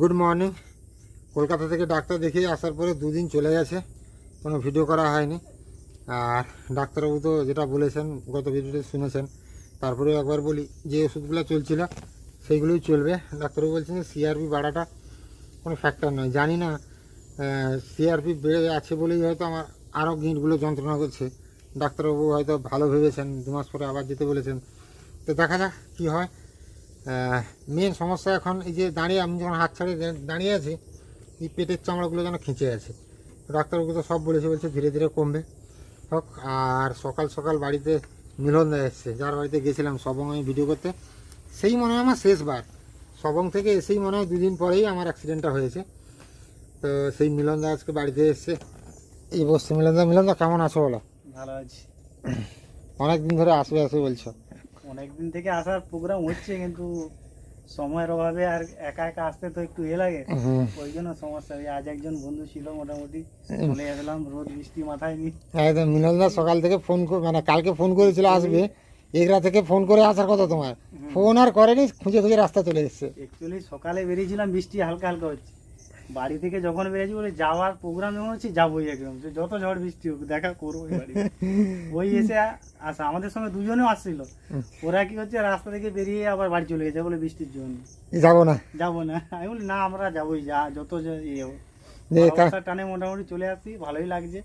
Good morning Kolkata থেকে doctor দেখিয়ে আসার পরে দুদিন চলে গেছে। কোনো ভিডিও করা হয়নি। আর ডাক্তারবাবু তো যেটা বলেছেন, গত ভিডিওতে শুনেছেন। তারপরেও একবার বলি, যে ওষুধগুলো চলছিল, সেইগুলোই চলবে। ডাক্তারবাবু বলছেন যে সিআরপি বাড়াটা কোনো ফ্যাক্টর নয়। জানি না সিআরপি বেড়ে আছে বলেই হয়তো আমার আরও গিঁটগুলো যন্ত্রণা করছে। ডাক্তারবাবু হয়তো ভালো ভেবেছেন, দু মাস পরে আবার যেতে বলেছেন। তো দেখা যাক কী হয়। মেন সমস্যা এখন এই যে দাঁড়িয়ে আমি যখন হাত ছাড়িয়ে দাঁড়িয়ে আছি এই পেটের চামড়াগুলো যেন খিঁচে আছে। ডাক্তারবাবু তো সব বলেছে বলছে ধীরে ধীরে কমবে। হোক আর সকাল সকাল বাড়িতে মিলন দা এসছে। যার বাড়িতে গেছিলাম সবং আমি ভিডিও করতে। সেই মনে হয় আমার শেষবার। সবং থেকে এসেই মনে হয় দুদিন পরেই আমার অ্যাক্সিডেন্টটা হয়েছে। তো সেই মিলন দা আজকে বাড়িতে এসছে। এই বসছে। মিলন দা মিলন দা কেমন আছো বলো? ভালো আছি। অনেক দিন ধরে আসবে আসবে বলছো। অনেকদিন থেকে আসার প্রোগ্রাম হচ্ছে কিন্তু সময়ের অভাবে আর একা একা আসতে তো একটু এ লাগে। ওই জন্য সমস্যা ওই আজ একজন বন্ধু ছিল মোটামুটি চলে আসলাম রোদ বৃষ্টি মাথায় নি একদম মিলনদা সকাল থেকে ফোন করে মানে কালকে ফোন করেছিল আসবে এগরা থেকে ফোন করে আসার কথা তোমার। ফোন আর করেনি খুঁজে খুঁজে রাস্তা চলে এসছে। অ্যাকচুয়ালি সকালে বেরিয়েছিলাম বৃষ্টি হালকা হালকা হচ্ছে। বাড়ি থেকে যখন বেরিয়েছি বলে যাওয়ার প্রোগ্রাম এমন হচ্ছে যাবোই একদম। যত ঝড় বৃষ্টি হোক দেখা করব ওই এসে আসা। আমাদের সঙ্গে দুজনেও আসছিল। ওরা কি হচ্ছে রাস্তা থেকে বেরিয়ে আবার বাড়ি চলে গেছে বলে বৃষ্টির জন্য। যাব না। যাব না। আমি বলি না আমরা যাবোই যা যত ইয়ে টানে মোটামুটি চলে আসছি ভালোই লাগছে।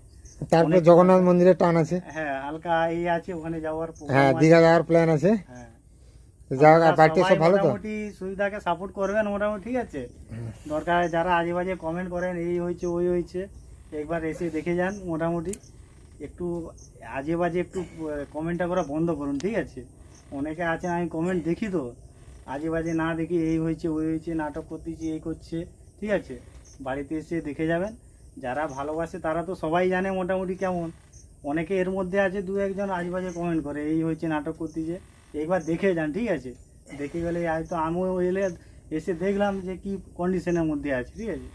তারপরে জগন্নাথ মন্দিরের টান আছে। হ্যাঁ হালকা এই আছে ওখানে যাওয়ার হ্যাঁ দীঘা যাওয়ার প্ল্যান আছে। হ্যাঁ। আপনারা বাড়িতে সবাই সব ভালো তো? মোটামুটি সুবিধাকে সাপোর্ট করবেন মোটামুটি ঠিক আছে? দরকার যারা আজে বাজে কমেন্ট করেন এই হয়েছে ওই হয়েছে একবার এসে দেখে যান মোটামুটি। একটু আজে বাজে একটু কমেন্টটা করা বন্ধ করুন ঠিক আছে? অনেকে আছেন আমি কমেন্ট দেখি তো। আজে বাজে না দেখি এই হয়েছে ওই হয়েছে নাটক করতেছি এই করছে ঠিক আছে? বাড়িতে এসে দেখে যাবেন। যারা ভালোবাসে তারা তো সবাই জানে মোটামুটি কেমন। অনেকে এর মধ্যে আছে দু একজন আজেবাজে কমেন্ট করে এই হয়েছে নাটক করতেছে। একবার দেখে যান ঠিক আছে? দেখে গেলে হয়তো আমিও এলে এসে দেখলাম যে কি কন্ডিশনের মধ্যে আছে ঠিক আছে?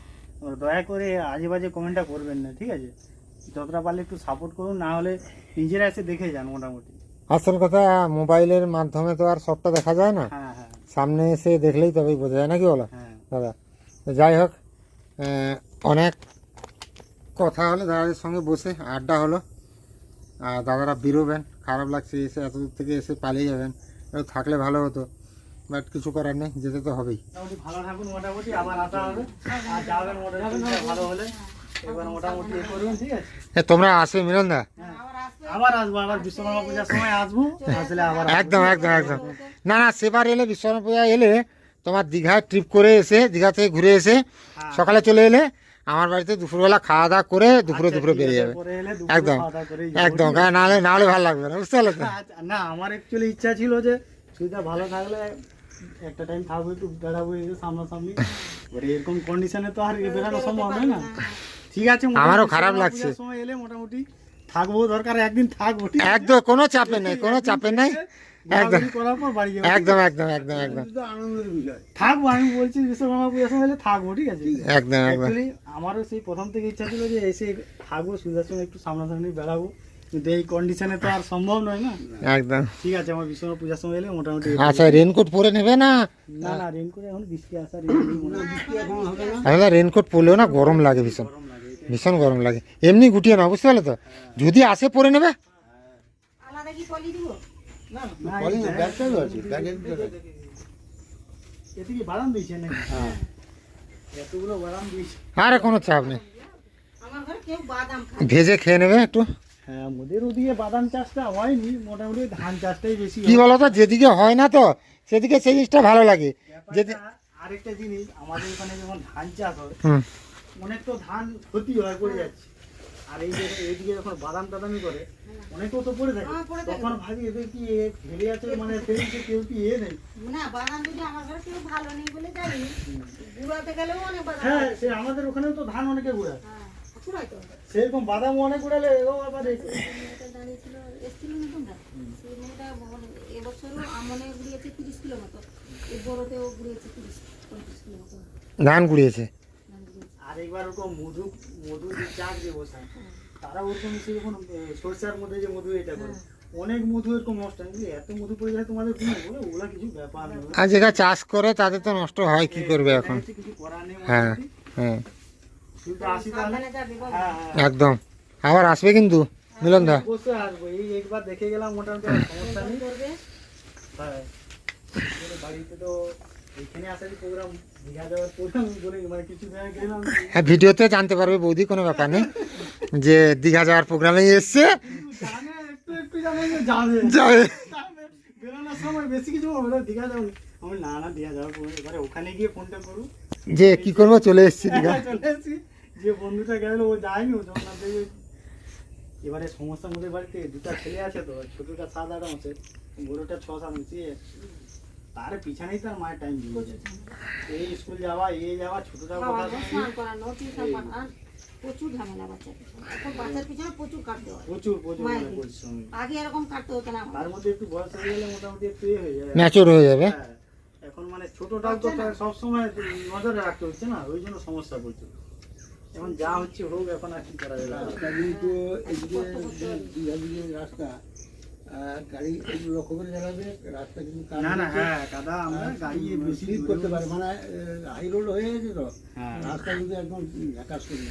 দয়া করে আজে বাজে কমেন্টটা করবেন না ঠিক আছে? যতটা পারলে একটু সাপোর্ট করুন না হলে নিজেরা এসে দেখে যান মোটামুটি। আসল কথা মোবাইলের মাধ্যমে তো আর সবটা দেখা যায় না। হ্যাঁ হ্যাঁ। সামনে এসে দেখলেই তবেই বোঝা যায় নাকি বলো? হ্যাঁ। দাদা যাই হোক অনেক কথা হলো দাদাদের সঙ্গে বসে আড্ডা হলো। দাদারা বেরোবেন খারাপ লাগছে এসে এত দূর থেকে এসে পালিয়ে যাবেন থাকলে ভালো হতো বাট কিছু করার নেই যেতে তো হবেই। মোটামুটি ভালো থাকুন মোটামুটি আবার আসা হবে। আর যাবেন মোটামুটি ভালো হলে। এবার মোটামুটি এ করবেন ঠিক আছে? এ, তোমরা আসবে মিলন দা? হ্যাঁ আবার আসব আবার বিশ্বকর্মা পূজার সময় আসব আসলে আবার একদম একদম একদম। না না সেবার এলে বিশ্বকর্মা পূজা এলে তোমার দীঘা ট্রিপ করে এসে দীঘা থেকে ঘুরে এসে হ্যাঁ। সকালে চলে এলে আমার বাড়িতে দুপুরবেলা খাওয়া দাওয়া করে দুপুরে আচ্ছা, দুপুরে বেরিয়ে যাবে। একদম একদম কারণ নাহলে নাহলে ভালো লাগবে না বুঝতে পারলে আচ্ছা, না আমার অ্যাকচুয়ালি ইচ্ছা ছিল যে সুবিধা ভালো থাকলে একটা টাইম থাকব একটু বেড়াবো সামনাসামনি। এবারে এরকম কন্ডিশনে তো আর বেরানো সম্ভব হয় না। ঠিক আছে আমারও খারাপ লাগছে। সময় এলে মোটামুটি থাকব দরকার একদিন থাকব একদম কোনো চাপে নেই কোনো চাপে নেই। একদম। একদম একদম একদম একদম। থাকব আমি বলছি বিশ্বকর্মা পূজার সময় থাকব ঠিক আছে? একদম একদম। আমারও সেই প্রথম থেকে ইচ্ছা ছিল যে এসে থাকব সুবিধার সঙ্গে একটু সামনাসামনি বেড়াবো। কিন্তু এই কন্ডিশনে তো আর সম্ভব নয় না? একদম। ঠিক আছে আমার বিশ্বকর্মা পূজার সময় এলে মোটামুটি আচ্ছা রেনকোট পরে নেবে না? না না এখন বৃষ্টি আসার রেনকোট পরলেও না গরম লাগে ভীষণ। ভীষণ গরম লাগে। এমনি গুটিয়ে না বুঝতে পারলে তো? যদি আসে পরে নেবে? আলাদা কি পলি দিব? না, না, এই- এতে কি বাদাম দিয়েছে নাকি? এতগুলো বাদাম দিয়েছে। আরে কোনো চাপ নেই। আমার ঘরে কেউ বাদাম খায় ভেজে খেয়ে নেবে একটু? হ্যাঁ ওদিকে বাদাম চাষটা হয়নি মোটামুটি ধান চাষটাই বেশি কি হয়। বলতো যেদিকে হয় না তো সেদিকে সেই জিনিসটা ভালো লাগে। আরেকটা জিনিস আমাদের ওখানে যখন ধান চাষ হয় অনেক তো ধান ক্ষতি হয় পড়ে যাচ্ছে। আর এই যে এইদিকে যখন বাদাম টাদামি করে অনেকেও তো পড়ে থাকে। হ্যাঁ, পড়ে থাকে। তখন ভাবি এদের কি এ ফেলে আছে মানে কেউ কি এ নেই? না বাদাম যদি আমার ঘরে কেউ ভালো নেই বলে জানি। গুড়াতে গেলেও অনেক বাদাম হ্যাঁ সে আমাদের ওখানেও তো ধান অনেকে গুড়ায়। হ্যাঁ সেরকম বাদাম অনেক গুড়ালে এও আবার দাঁড়িয়েছিল এসছিল না তোমরা? সেই মেয়েটা এবছরও আমনে ঘুরিয়েছে তিরিশ কিলো মতো। এই বড়তেও ঘুরিয়েছে তিরিশ পঁয়ত্রিশ কিলো মতো। ধান গুড়িয়েছে? একবার ওরকম মধু মধু যে চাক যে বসায় তারা ওরকম সে যখন সরষার মধ্যে যে মধু এটা করে অনেক মধু এরকম নষ্ট হয়। এত মধু পড়ে যায় তোমাদের কোনো বলে ওগুলা কিছু ব্যাপার না। আর যেটা চাষ করে তাদের তো নষ্ট হয় কি করবে এখন? কিছু করার নেই হ্যাঁ। হ্যাঁ। হ্যাঁ হ্যাঁ। একদম। আবার আসবে কিন্তু মিলন দা অবশ্যই আসব। এই একবার দেখে গেলাম মোটামুটি সমস্যা নেই। হ্যাঁ। বাড়িতে তো মানে হ্যাঁ ভিডিওতে জানতে পারবে বৌদি কোনো ব্যাপার নেই। যে দীঘা যাওয়ার প্রোগ্রামে এসছে। যাবে। যে কি করব চলে এসছি দীঘা। চলে এসেছি। যে বন্ধুটা গেল ও যায়নি ও এবারে সমস্যার মধ্যে বাড়িতে দুটা ছেলে আছে তো ছোটটা সাত আট মাসের বড়োটা ছ সাত তার পিছনেই তার মায়ের টাইম দিয়ে যায় এই স্কুল যাওয়া এই যাওয়া ছোটটা বাবা স্নান করানো টিউশন পাঠান প্রচুর ঝামেলা বাচ্চার পিছনে। এখন বাচ্চার পিছনে প্রচুর কাটতে হয়। প্রচুর প্রচুর মানে পরিশ্রম। আগে এরকম কাটতে হতো না তার মধ্যে একটু বয়স হয়ে গেলে মোটামুটি একটু ইয়ে হয়ে যায়। ম্যাচুর হয়ে যাবে। হ্যাঁ, এখন মানে ছোটটাও তো সব সময় নজরে রাখতে হচ্ছে না ওই জন্য সমস্যা পড়ছে এখন যা হচ্ছে হোক এখন আর কি করা যাবে? রাস্তা কিন্তু দীঘা দিকে রাস্তা গাড়ি লক্ষ্য করে চালাবে রাস্তা কিন্তু না না হ্যাঁ কাদা আমরা গাড়ি বেশি করতে পারে মানে হাই রোড হয়ে গেছে তো। হ্যাঁ। রাস্তা কিন্তু একদম করে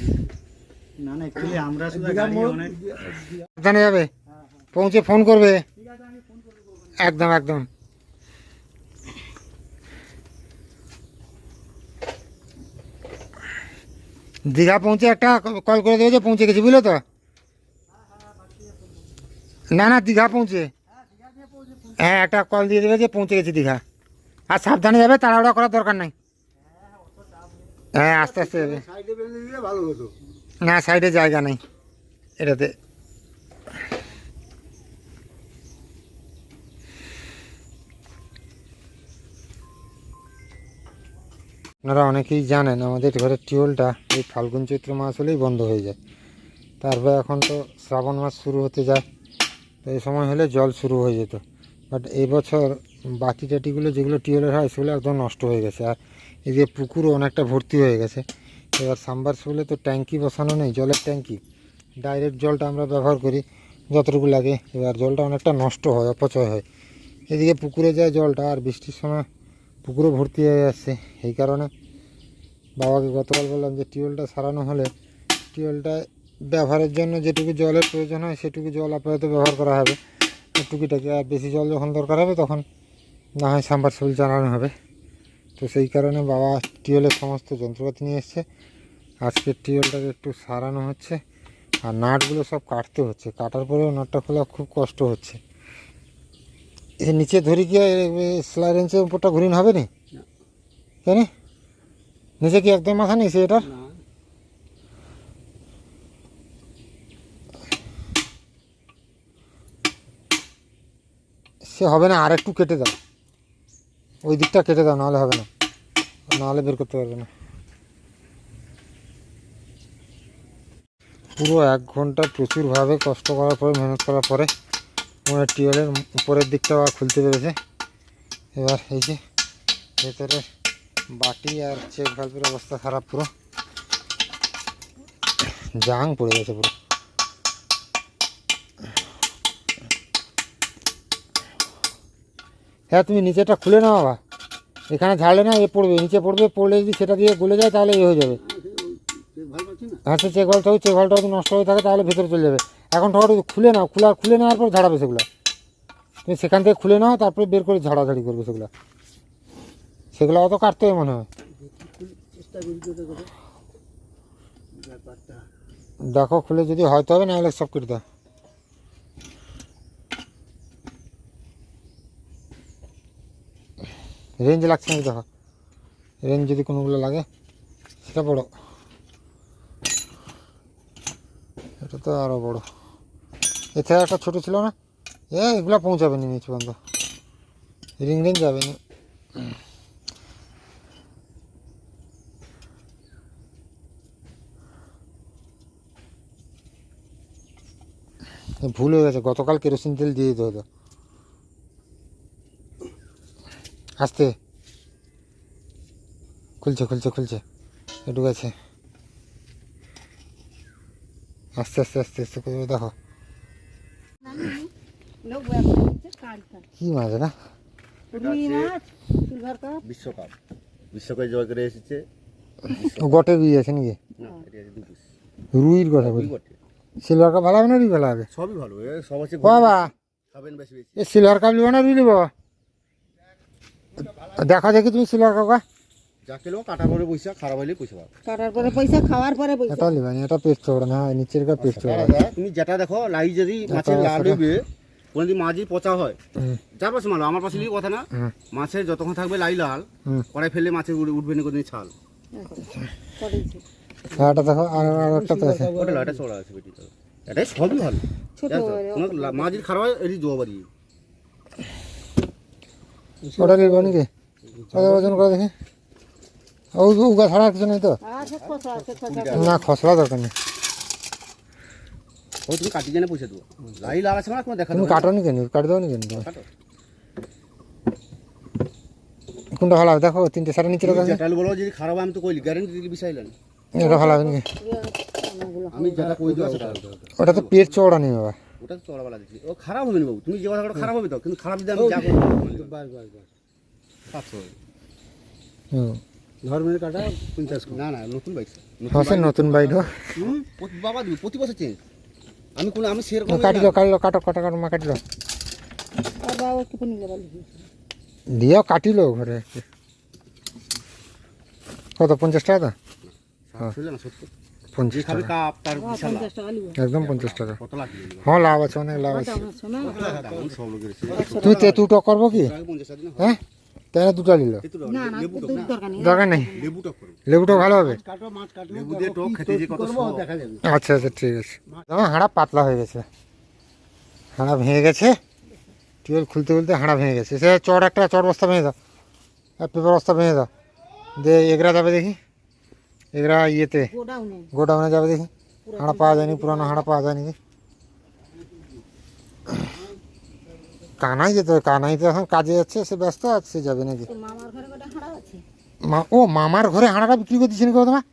না না অ্যাকচুয়ালি আমরা শুধু গাড়ি অনেক দীঘা- দীঘা- যাবে? পৌঁছে ফোন করবে? ঠিক আছে আমি ফোন করব একদম একদম। দীঘা পৌঁছে একটা কল করে দেবে যে পৌঁছে গেছি বুঝলো তো? না না, দীঘা পৌঁছে। হ্যাঁ একটা কল দিয়ে দেবে যে পৌঁছে গেছি দীঘা। আর সাবধানে যাবে, তাড়াহুড়া করার দরকার নাই। হ্যাঁ আস্তে আস্তে যাবে। না সাইডে জায়গা নেই। এটাতে। আপনারা অনেকেই জানেন, আমাদের ঘরের টিউবওয়েলটা এই ফাল্গুন চৈত্র মাস হলেই বন্ধ হয়ে যায়। তারপর এখন তো শ্রাবণ মাস শুরু হতে যায়। তো এই সময় হলে জল শুরু হয়ে যেত। বাট এবছর বাটি টাটিগুলো যেগুলো টিউবওয়েলের হয়, সেগুলো একদম নষ্ট হয়ে গেছে। আর এদিকে পুকুরও অনেকটা ভর্তি হয়ে গেছে। এবার সাম্বারসিবলে তো ট্যাঙ্কি বসানো নেই, জলের ট্যাঙ্কি। ডাইরেক্ট জলটা আমরা ব্যবহার করি, যতটুকু লাগে। এবার জলটা অনেকটা নষ্ট হয়, অপচয় হয়। এদিকে পুকুরে যায় জলটা, আর বৃষ্টির সময় পুকুরও ভর্তি হয়ে যাচ্ছে। এই কারণে বাবাকে গতকাল বললাম যে, টিউবওয়েলটা সারানো হলে টিউবওয়েলটা ব্যবহারের জন্য যেটুকু জলের প্রয়োজন হয় সেটুকু জল আপাতত ব্যবহার করা হবে। টুকিটাকি আর বেশি জল যখন দরকার হবে তখন না হয় সাম্বারসিবল চালানো হবে। তো সেই কারণে বাবা টিউবওয়েলের সমস্ত যন্ত্রপাতি নিয়ে এসছে। আজকে টিউবওয়েলটাকে একটু সারানো হচ্ছে আর নাটগুলো সব কাটতে হচ্ছে। কাটার পরেও নাটটা খোলা খুব কষ্ট হচ্ছে। এর নিচে ধরি কি সেলাই রেঞ্চের উপরটা ঘুরিন হবে নি। কেন? নিচে কি একদম মাথা নেই সেটার না সে হবে না আর একটু কেটে দাও। ওই দিকটা কেটে দাও, নাহলে হবে না। নাহলে বের করতে পারবে না। পুরো এক ঘণ্টা প্রচুরভাবে কষ্ট করার পরে, মেহনত করার পরে মনে টিউবওয়েলের উপরের দিকটা খুলতে পেরেছে। এবার এই যে ভেতরে বাটি আর চেক ভাল্বের অবস্থা খারাপ পুরো। জাং পড়ে গেছে পুরো। হ্যাঁ তুমি নিচেটা খুলে নাও বাবা। এখানে ঝাড়লে না এ পড়বে, নিচে পড়বে, পড়লে যদি সেটা দিয়ে গলে যায় তাহলে এ হয়ে যাবে। হ্যাঁ সে চেক ভালটা চেক ভালটা যদি নষ্ট হয়ে থাকে তাহলে ভেতরে চলে যাবে। এখন ঠোঁট খুলে নাও, খুলে খুলে নেওয়ার পর ঝাড়াবে সেগুলো। তুমি সেখান থেকে খুলে নাও, তারপরে বের করে ঝাড়াঝাড়ি করবে সেগুলো। সেগুলো অত কাটতে হবে মনে হয়। দেখো, খুলে যদি হয়তো হবে না হলে সব কেটে দাও। রেঞ্জ লাগছে নাকি দেখো। রেঞ্জ যদি কোনোগুলো লাগে, সেটা বড়। এটা তো আরও বড়। থেকে একটা ছোটো ছিল না? এ, এগুলো পৌঁছাবে নি নিচে পর্যন্ত। রিং রিং যাবে না ভুল হয়ে গেছে, গতকাল কেরোসিন তেল দিয়ে দিতে হতো। আসতে। খুলছে খুলছে খুলছে। একটু গেছে আস্তে আস্তে আস্তে আস্তে করে দেখো। কি মাছ না? বিশ্বকাপ। বিশ্বকাপ জয় করে এসেছে। গটে রুই আছে নাকি? রুইর কথা বলি সিলভার কাপ ভালো হবে না রুই ভালো হবে? সবই ভালো। সব আছে বাবা। খাবেন বেশি বেশি। সিলভার কাপ নিব না রুই নিব দেখা দেখি তুমি কাটা করে পয়সা খারাপ হলে পয়সা পাবে। কাটার পরে পয়সা খাওয়ার পরে পয়সা। এটা নিবানি এটা পেস্ট চড়া না নিচের কা পেস্ট চড়া? তুমি যেটা দেখো লাই যদি মাছের লাল হইবে কোনো যদি মাঝি পচা হয়। যার পাশে মালো আমার পাশে লিখে কথা না মাছের যতক্ষণ থাকবে লাই লাল। কড়াই ফেললে মাছের উড়ে- উঠবে না কোনদিন ছাল। এটা দেখো আর আর একটা তো আছে। ওটা লাইটা চড়া আছে বেটি। এটাই সবই ভালো। ছোট মাছ খারাপ হয় এটি ওটা নিব নাকি কত ওজন করে দেখি। ও উগা ছাড়া কিছু নেই তো? না খসড়া দরকার নেই। ও তুমি কাটি জানে পয়সা দেবো। লাই লাল আছে না তোমার দেখা তুমি কাটো নি কেন? কাটি দাও নি কেন? কোনটা ভালো দেখো তিনটে সাড়ে নিচে রাখা আছে। বলো যদি খারাপ আমি তো কইলি গ্যারেন্টি দিলি বিষাইলেন। এটা ভালো আমি যেটা কই দেবো ওটা তো পেট চওড়া নেই বাবা। ওটা তো চড়াবেলা দিচ্ছি ও খারাপ হবে না বাবু? তুমি যে কথা খারাপ হবে তো? কিন্তু খারাপ যদি আমি যা করব বাস বাস বাস। সাতশো ধর্মের কাটা পঞ্চাশ না না নতুন বাইক হসে নতুন বাইক হুম বাবা দিবি প্রতি বছর চেঞ্জ আমি কোনো আমি সেরকম কাটি দাও কাটি কাটো কাটো কাটো মা কাটি দাও কাটিলো ঘরে। কত পঞ্চাশ টাকা তো? না সত্তর। পঞ্চাশ টাকা। তার একদম পঞ্চাশ টাকা। হ্যাঁ লাভ আছে অনেক লাভ আছে। তুই তেঁতু টক করব কি? হয়। তাই দুটো নিল? দরকার নেই। দরকার নেই। লেবু টক করব। লেবু টক ভালো হবে? কাটো মাছ কাটলে লেবু দিয়ে টক খেতে যে কত করব স্বাদ। দেখা যাবে। আচ্ছা আচ্ছা ঠিক আছে। আমার হাঁড়া পাতলা হয়ে গেছে। হাঁড়া ভেঙে গেছে। টিউবওয়েল খুলতে খুলতে হাঁড়া ভেঙে গেছে। সে চড় একটা চড় বস্তা ভেঙে দাও। আর পেপার বস্তা ভেঙে দাও। দিয়ে এগরা যাবে দেখি। এগরা ইয়েতে গোডাউনে যাবে দেখি হাঁড়া পাওয়া যায়নি পুরানো হাঁড়া পাওয়া যায়নি কানাই যেতে কানাই তো এখন কাজে যাচ্ছে সে ব্যস্ত আছে সে যাবে নাকি ও মামার ঘরে হাঁড়াটা বিক্রি করে দিয়েছে নাকি ও তোমার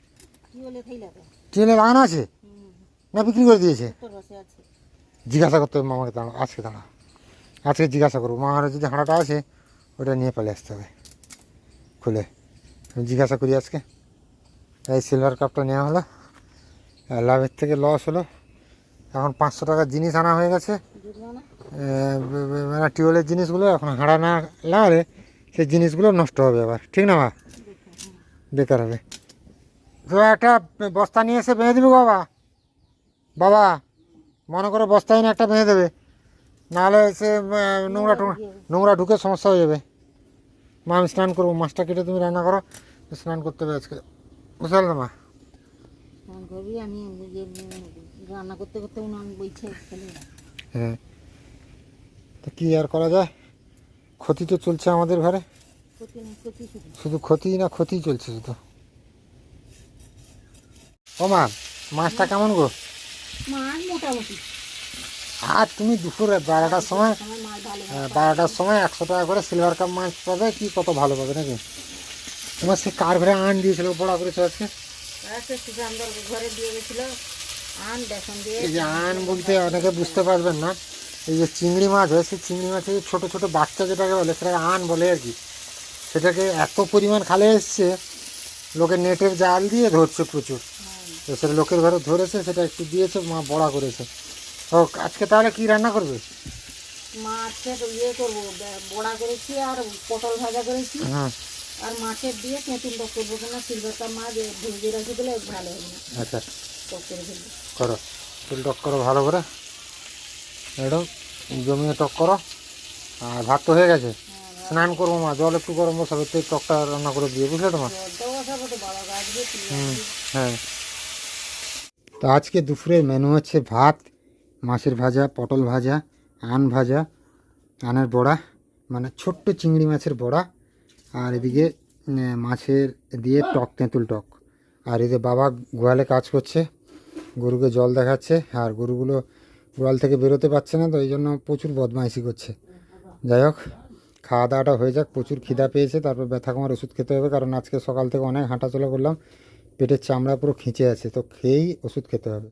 ট্রেনে লাগানো আছে না বিক্রি করে দিয়েছে জিজ্ঞাসা করতে হবে মামাকে দাঁড়া আজকে দাঁড়া আজকে জিজ্ঞাসা করব মামার যদি হাঁড়াটা আছে ওটা নিয়ে পালিয়ে আসতে হবে খুলে জিজ্ঞাসা করি আজকে এই সিলভার কাপটা নেওয়া হলো। লাভের থেকে লস হলো। এখন পাঁচশো টাকার জিনিস আনা হয়ে গেছে। বে- বে- মানে টিউবওয়েলের জিনিসগুলো এখন হাঁড়া না লাগালে সেই জিনিসগুলো নষ্ট হবে আবার। ঠিক না মা? বেকার হবে। তো একটা বস্তা নিয়ে এসে বেঁধে দেবে বাবা। বাবা, মনে করে বস্তায় না একটা বেঁধে দেবে। নাহলে সে নোংরা নোংরা ঢুকে সমস্যা হয়ে যাবে। মা, আমি স্নান করব। মাছটা কেটে তুমি রান্না করো। স্নান করতে হবে আজকে। করবি আমি রান্না করতে করতে উনান বইছে হ্যাঁ। তো কী আর করা যায়? ক্ষতি তো চলছে আমাদের ঘরে। শুধু। ক্ষতি না ক্ষতি চলছে শুধু। ও মা মাছটা কেমন গো? মাছ মোটামুটি। আর তুমি দুপুরে বারোটার সময় আহ, বারোটার সময় একশো টাকা করে সিলভার কাপ মাছ পাবে কি কত ভালো পাবে নাকি? তোমার সে কার ঘরে আন দিয়েছিল বড়া করেছ আজকে? ঘরে দিয়ে গেছিল আন বেসন দিয়ে এই যে আন বলতে অনেকে বুঝতে পারবেন না। এই যে চিংড়ি মাছ হয় সেই চিংড়ি মাছের ছোটো ছোটো বাচ্চা যেটাকে বলে সেটাকে আন বলে আর কি। সেটাকে এত পরিমাণ খালে এসছে লোকে নেটের জাল দিয়ে ধরছে প্রচুর। তো সেটা লোকের ঘরে ধরেছে সেটা একটু দিয়েছে মা বড়া করেছে। ও আজকে তাহলে কি রান্না করবে? মাছের ইয়ে করব বড়া করেছি আর পটল ভাজা করেছি। হ্যাঁ। আর মাছের দিয়ে তেঁতুল টক করব কেন? সিলভারটা মাছ ভেজে রাখি দিলে ভালো হবে না। আচ্ছা। টক করে ফেলব করো। তেল টক করো ভালো করে। একদম জমিয়ে টক করো। আর ভাত তো হয়ে গেছে। স্নান করব মা জল একটু গরম বসাবে তো টকটা রান্না করে দিয়ে বুঝলে তো মা? তুলে হুম হ্যাঁ। তো আজকে দুপুরের মেনু হচ্ছে ভাত মাছের ভাজা পটল ভাজা আন ভাজা আনের বড়া মানে ছোট্ট চিংড়ি মাছের বড়া আর এদিকে মাছের দিয়ে টক, তেঁতুল টক। আর এদিকে বাবা গোয়ালে কাজ করছে, গরুকে জল দেখাচ্ছে, আর গরুগুলো গোয়াল থেকে বেরোতে পারছে না, তো এই জন্য প্রচুর বদমাইশি করছে। যাই হোক খাওয়া দাওয়াটা হয়ে যাক, প্রচুর খিদা পেয়েছে, তারপর ব্যথা কমার ওষুধ খেতে হবে, কারণ আজকে সকাল থেকে অনেক হাঁটাচলা করলাম, পেটের চামড়া পুরো খিঁচে আছে, তো খেয়েই ওষুধ খেতে হবে।